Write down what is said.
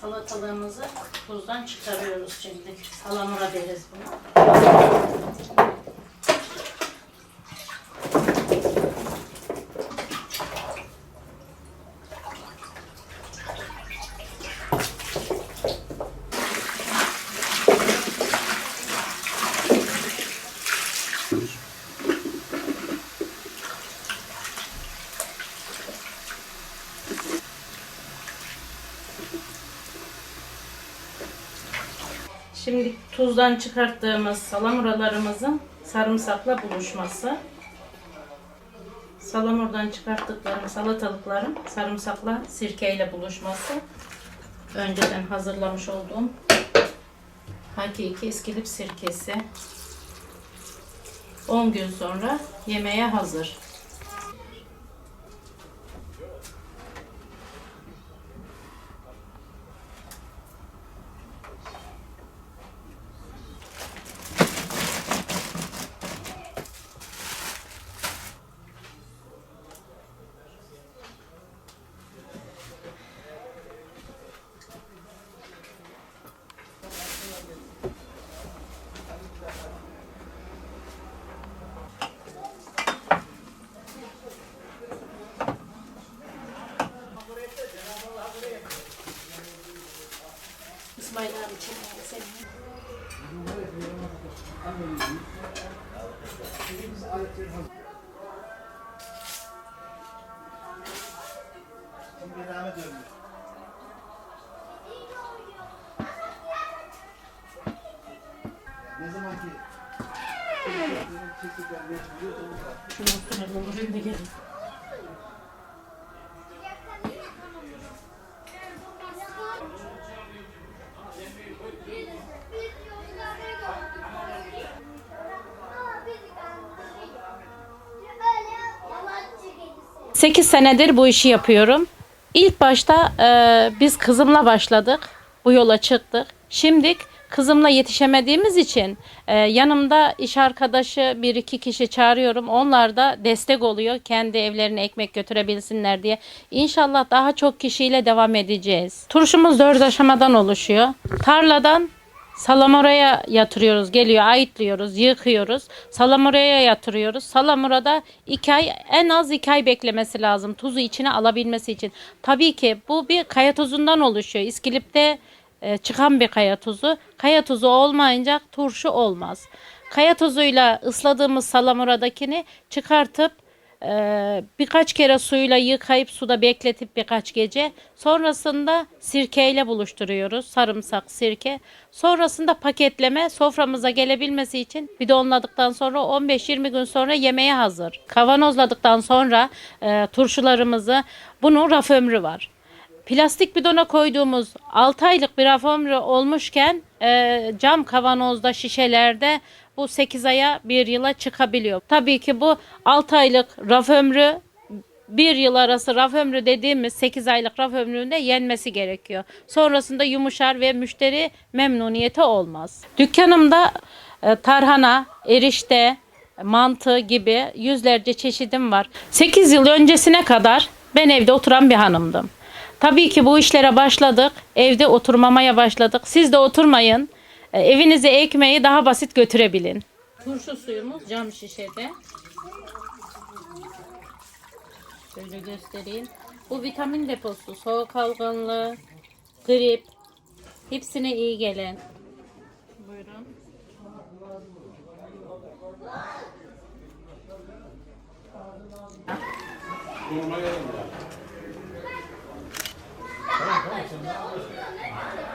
Salatalığımızı tuzdan çıkarıyoruz şimdi. Salamura deriz buna. Şimdi tuzdan çıkarttığımız salamuralarımızın sarımsakla buluşması. Salamurdan çıkarttıklarım salatalıklarım sarımsakla sirkeyle buluşması. Önceden hazırlamış olduğum hakiki iskilip sirkesi. 10 gün sonra yemeğe hazır. Şimdi devam ediyorum. Ne zaman ki çektikler geçmiyor, o da. Şunu üstüne doldurayım da gelin. Sekiz senedir bu işi yapıyorum. İlk başta e, biz kızımla başladık. Bu yola çıktık. Şimdi kızımla yetişemediğimiz için e, yanımda iş arkadaşı bir iki kişi çağırıyorum. Onlar da destek oluyor. Kendi evlerine ekmek götürebilsinler diye. İnşallah daha çok kişiyle devam edeceğiz. Turşumuz dört aşamadan oluşuyor. Tarladan Salamuraya yatırıyoruz. Geliyor ayıtlıyoruz, yıkıyoruz. Salamuraya yatırıyoruz. Salamurada iki ay en az iki ay beklemesi lazım. Tuzu içine alabilmesi için. Tabii ki bu bir kaya tuzundan oluşuyor. İskilip'te e, çıkan bir kaya tuzu. Kaya tuzu olmayınca turşu olmaz. Kaya tuzuyla ısladığımız salamuradakini çıkartıp ee, birkaç kere suyla yıkayıp suda bekletip birkaç gece. Sonrasında sirkeyle buluşturuyoruz sarımsak sirke. Sonrasında paketleme soframıza gelebilmesi için bidonladıktan sonra 15-20 gün sonra yemeğe hazır. Kavanozladıktan sonra e, turşularımızı bunun raf ömrü var Plastik bidona koyduğumuz 6 aylık bir ömrü olmuşken e, cam kavanozda şişelerde bu 8 aya 1 yıla çıkabiliyor. Tabii ki bu 6 aylık raf ömrü 1 yıl arası raf ömrü dediğimiz 8 aylık raf ömründe yenmesi gerekiyor. Sonrasında yumuşar ve müşteri memnuniyeti olmaz. Dükkanımda e, tarhana, erişte, mantı gibi yüzlerce çeşidim var. 8 yıl öncesine kadar ben evde oturan bir hanımdım. Tabii ki bu işlere başladık. Evde oturmamaya başladık. Siz de oturmayın. E, Evinize ekmeği daha basit götürebilin. Turşu suyumuz cam şişede. Şöyle göstereyim. Bu vitamin deposu, soğuk algınlığı, grip hepsine iyi gelen. Buyurun. 何?